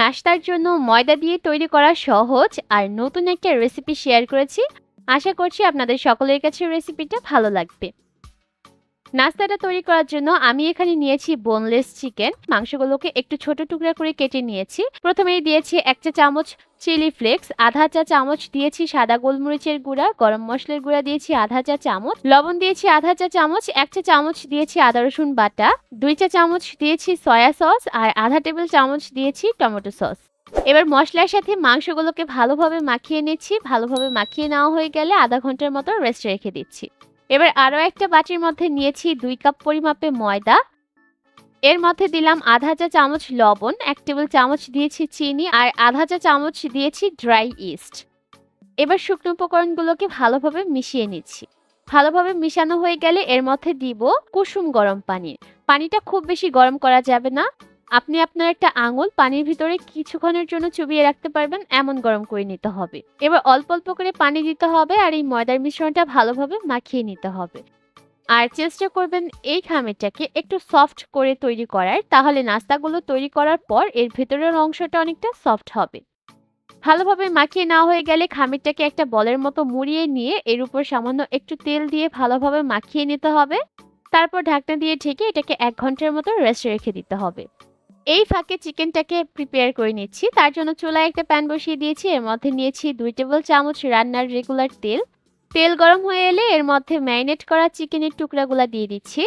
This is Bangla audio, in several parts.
নাস্তার জন্য ময়দা দিয়ে তৈরি করা সহজ আর নতুন একটা রেসিপি শেয়ার করেছি। আশা করছি আপনাদের সকলের কাছে রেসিপিটা ভালো লাগবে। নাস্তাটা তৈরি করার জন্য আমি এখানে নিয়েছি বোনলেস চিকেন মাংসগুলোকে একটু ছোট টুকরা করে কেটে নিয়েছি। প্রথমেই দিয়েছি একটা চামচ চিলি ফ্লেক্স, আধা চা চামচ দিয়েছি সাদা গোলমরিচের গুঁড়া, গরম মশলার গুঁড়া দিয়েছি আধা চা চামচ, লবণ দিয়েছি আধা চা চামচ, এক চা চামচ দিয়েছি আদা রসুন বাটা, দুই চা চামচ দিয়েছি সয়া সস আর আধা টেবিল চামচ দিয়েছি টমেটো সস। এবার মশলার সাথে মাংসগুলোকে ভালোভাবে মাখিয়ে নিচ্ছি, ভালোভাবে মাখিয়ে নেওয়া হয়ে গেলে আধা ঘণ্টার মতো রেস্ট রেখে দিচ্ছি। এবার আরও একটা বাটির মধ্যে নিয়েছি দুই কাপ পরিমাপে ময়দা এর মধ্যে দিলাম আধা চা চামচ লবণ, এক টেবিল চামচ দিয়েছি চিনি আর আধা চা চামচ দিয়েছি ড্রাই ইস্ট। এবার শুকনো উপকরণগুলোকে ভালোভাবে মিশিয়ে নিচ্ছি। ভালোভাবে মিশানো হয়ে গেলে এর মধ্যে দিব কুসুম গরম পানি। পানিটা খুব বেশি গরম করা যাবে না। আপনি আপনার একটা আঙুল পানির ভিতরে কিছুক্ষণের জন্য চুবিয়ে রাখতে পারবেন, এমন গরম করে নিতে হবে। এবার অল্প অল্প করে পানি দিতে হবে আর এই ময়দার মিশ্রণটা ভালোভাবে মাখিয়ে নিতে হবে। আর চেষ্টা করবেন এই খামিরটাকে একটু সফট করে তৈরি করার। তাহলে নাস্তাগুলো তৈরি করার পর এর ভেতরের অংশটা অনেকটা সফট হবে। ভালোভাবে মাখিয়ে না হয়ে গেলে খামিরটাকে একটা বলের মতো মুড়িয়ে নিয়ে এর উপর সামান্য একটু তেল দিয়ে ভালোভাবে মাখিয়ে নিতে হবে। তারপর ঢাকনা দিয়ে ঢেকে এটাকে এক ঘণ্টার মতো রেস্ট রেখে দিতে হবে। এই ফাঁকে চিকেনটাকে প্রিপেয়ার করে নিচ্ছি। তার জন্য চুলায় একটা প্যান বসিয়ে দিয়েছি। এর মধ্যে নিয়েছি দুই টেবিল চামচ রান্নার রেগুলার তেল। তেল গরম হয়ে এলে এর মধ্যে ম্যারিনেট করা চিকেনের টুকরাগুলো দিয়ে দিচ্ছি।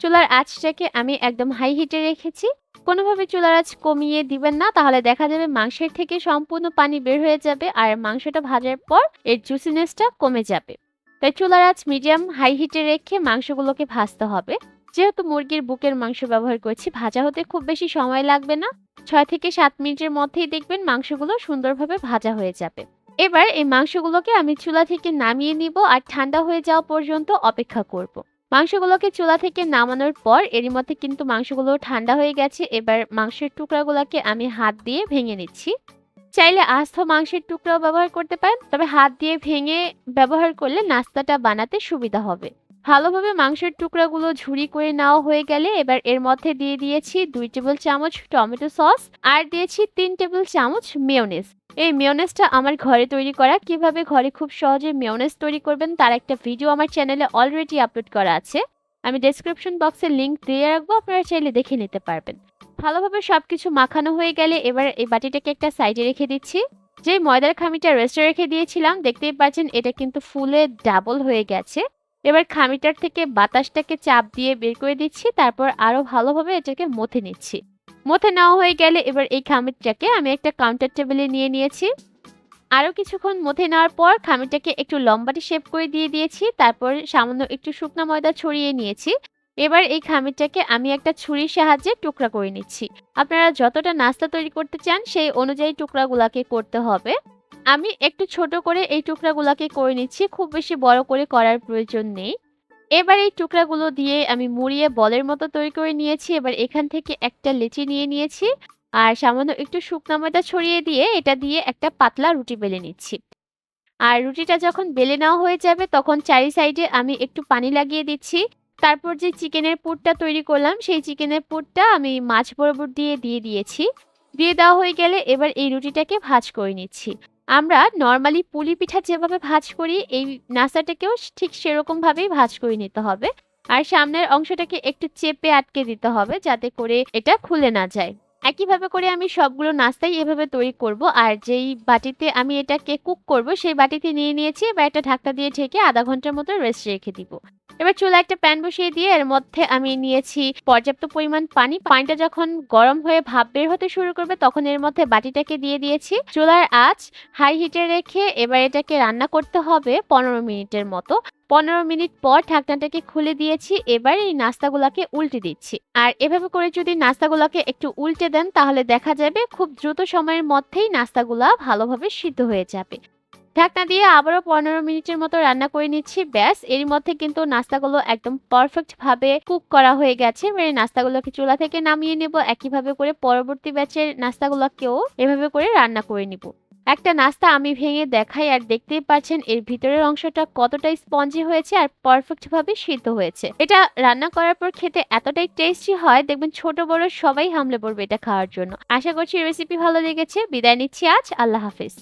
চুলার আঁচটাকে আমি একদম হাই হিটে রেখেছি। কোনোভাবে চুলার আঁচ কমিয়ে দিবেন না, তাহলে দেখা যাবে মাংসের থেকে সম্পূর্ণ পানি বের হয়ে যাবে আর মাংসটা ভাজার পর এর জুসিনেসটা কমে যাবে। তাই চুলার আঁচ মিডিয়াম হাই হিটে রেখে মাংসগুলোকে ভাজতে হবে। যেহেতু মুরগির বুকের মাংস ব্যবহার করছি, ভাজা হতে খুব বেশি সময় লাগবে না। ছয় থেকে সাত মিনিটের মধ্যেই দেখবেন মাংসগুলো সুন্দরভাবে ভাজা হয়ে যাবে। এবার এই মাংসগুলোকে আমি চুলা থেকে নামিয়ে নিব আর ঠান্ডা হয়ে যাওয়া পর্যন্ত অপেক্ষা করব। মাংসগুলোকে চুলা থেকে নামানোর পর এরই মধ্যে কিন্তু মাংসগুলো ঠান্ডা হয়ে গেছে। এবার মাংসের টুকরাগুলোকে আমি হাত দিয়ে ভেঙে নিচ্ছি। চাইলে আস্থ মাংসের টুকরাও ব্যবহার করতে পারেন, তবে হাত দিয়ে ভেঙে ব্যবহার করলে নাস্তাটা বানাতে সুবিধা হবে। ভালোভাবে মাংসের টুকরাগুলো ঝুরি করে নেওয়া হয়ে গেলে এবার এর মধ্যে দিয়ে দিয়েছি দুই টেবিল চামচ টমেটো সস আর দিয়েছি তিন টেবিল চামচ মেয়োনেজ এই মেয়োনেজটা আমার ঘরে তৈরি করা। কীভাবে ঘরে খুব সহজে মেয়োনেজ তৈরি করবেন তার একটা ভিডিও আমার চ্যানেলে অলরেডি আপলোড করা আছে। আমি ডেসক্রিপশন বক্সে লিঙ্ক দিয়ে রাখব, আপনারা চাইলে দেখে নিতে পারবেন। ভালোভাবে সব কিছু মাখানো হয়ে গেলে এবার এই বাটিটাকে একটা সাইডে রেখে দিচ্ছি। যে ময়দার খামিটা রেস্টে রেখে দিয়েছিলাম, দেখতেই পাচ্ছেন এটা কিন্তু ফুলে ডাবল হয়ে গেছে। এবার খামিটার থেকে বাতাসটাকে চাপ দিয়ে বের করে দিচ্ছি, তারপর আরও ভালোভাবে এটাকে মথে নিচ্ছি। মথে নেওয়া হয়ে গেলে এবার এই খামিরটাকে আমি একটা কাউন্টার টেবিলে নিয়ে নিয়েছি। আরও কিছুক্ষণ মথে নেওয়ার পর খামিরটাকে একটু লম্বাটি শেপ করে দিয়ে দিয়েছি, তারপর সামান্য একটু শুকনো ময়দা ছড়িয়ে নিয়েছি। এবার এই খামিরটাকে আমি একটা ছুরির সাহায্যে টুকরা করে নিচ্ছি। আপনারা যতটা নাস্তা তৈরি করতে চান, সেই অনুযায়ী টুকরাগুলাকে করতে হবে। আমি একটু ছোট করে এই টুকরাগুলোকে করে নিচ্ছি, খুব বেশি বড় করে করার প্রয়োজন নেই। এবার এই টুকরাগুলো দিয়ে আমি মুড়িয়ে বলের মতো তৈরি করে নিয়েছি, এবার এখান থেকে একটা লেচি নিয়ে নিয়েছি, আর সামান্য একটু শুকনো ময়দা ছড়িয়ে দিয়ে এটা দিয়ে একটা পাতলা রুটি বেলে নিচ্ছি। আর রুটিটা যখন বেলে নেওয়া হয়ে যাবে, তখন চারি সাইডে আমি একটু পানি লাগিয়ে দিচ্ছি। তারপর যে চিকেনের পুরটা তৈরি করলাম, সেই চিকেনের পুরটা আমি মাছ বরাবর দিয়ে দিয়ে দিয়েছি। দিয়ে দেওয়া হয়ে গেলে এবার এই রুটিটাকে ভাজ করে নিচ্ছি। আমরা নর্মালি পুলি পিঠা যেভাবে ভাজ করি, এই নাস্তাটাকেও ঠিক সেরকমভাবেই ভাজ করে নিতে হবে। আর সামনের অংশটাকে একটু চেপে আটকে দিতে হবে যাতে করে এটা খুলে না যায়। একইভাবে করে আমি সবগুলো নাস্তাই এভাবে তৈরি করব। আর যেই বাটিতে আমি এটাকে কুক করব, সেই বাটিতে নিয়ে নিয়েছি বা একটা ঢাকনা দিয়ে ঢেকে আধা ঘণ্টার মতো রেস্ট রেখে দিব। এবার চুলা একটা প্যান বসিয়ে দিয়ে এর মধ্যে আমি নিয়েছি পর্যাপ্ত পরিমাণ পানি। পানিটা যখন গরম হয়ে ভাপ বের হতে শুরু করবে, তখন এর মধ্যে বাটিটাকে দিয়ে দিয়েছি। চুলার আঁচ হাই হিটে রেখে এবার এটাকে রান্না করতে হবে পনেরো মিনিটের মতো। পনেরো মিনিট পর ঢাকনাটাকে খুলে দিয়েছি, এবার এই নাস্তাগুলাকে উল্টে দিচ্ছি। আর এভাবে করে যদি নাস্তাগুলাকে একটু উল্টে দেন, তাহলে দেখা যাবে খুব দ্রুত সময়ের মধ্যেই নাস্তাগুলা ভালোভাবে সিদ্ধ হয়ে যাবে। ঢাকনা দিয়ে আবারও পনেরো মিনিটের মতো রান্না করে নিচ্ছি। ব্যাস, এর মধ্যে কিন্তু নাস্তাগুলো একদম পারফেক্ট ভাবে কুক করা হয়ে গেছে। এবারে নাস্তাগুলোকে চুলা থেকে নামিয়ে নেব। একইভাবে করে পরবর্তী ব্যাচের নাস্তাগুলোকেও এভাবে করে রান্না করে নিব। একটা নাস্তা আমি ভেঙে দেখাই, আর দেখতেই পাচ্ছেন এর ভিতরের অংশটা কতটা স্পঞ্জি হয়েছে আর পারফেক্ট ভাবে সিদ্ধ হয়েছে। এটা রান্না করার পর খেতে এতটাই টেস্টি হয়, দেখবেন ছোট বড় সবাই হামলে পড়বে এটা খাওয়ার জন্য। আশা করছি রেসিপি ভালো লেগেছে। বিদায় নিচ্ছি আজ। আল্লাহ হাফিজ।